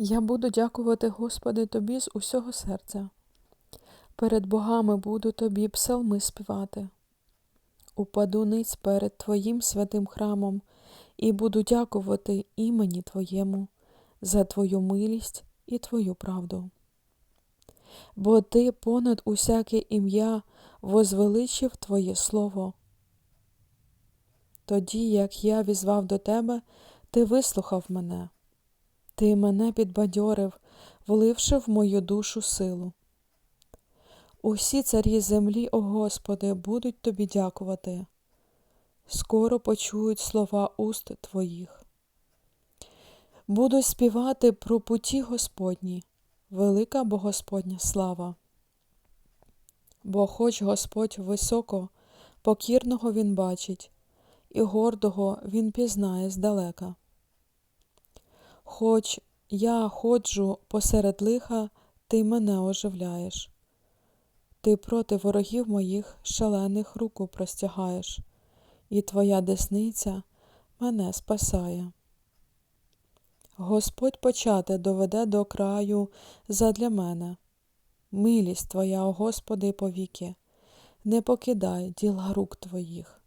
Я буду дякувати, Господи, Тобі з усього серця. Перед богами буду Тобі псалми співати. Упаду ниць перед Твоїм святим храмом і буду дякувати імені Твоєму за Твою милість і Твою правду. Бо Ти понад усяке ім'я возвеличив Твоє Слово. Тоді, як я візвав до Тебе, Ти вислухав мене. Ти мене підбадьорив, вливши в мою душу силу. Усі царі землі, о Господи, будуть тобі дякувати. Скоро почують слова уст Твоїх. Буду співати про путі Господні, велика бо Господня слава. Бо хоч Господь високо, покірного Він бачить, і гордого Він пізнає здалека. Хоч я ходжу посеред лиха, ти мене оживляєш. Ти проти ворогів моїх шалених руку простягаєш, і твоя десниця мене спасає. Господь почати доведе до краю задля мене. Милість Твоя, о Господи, повіки, не покидай діла рук Твоїх.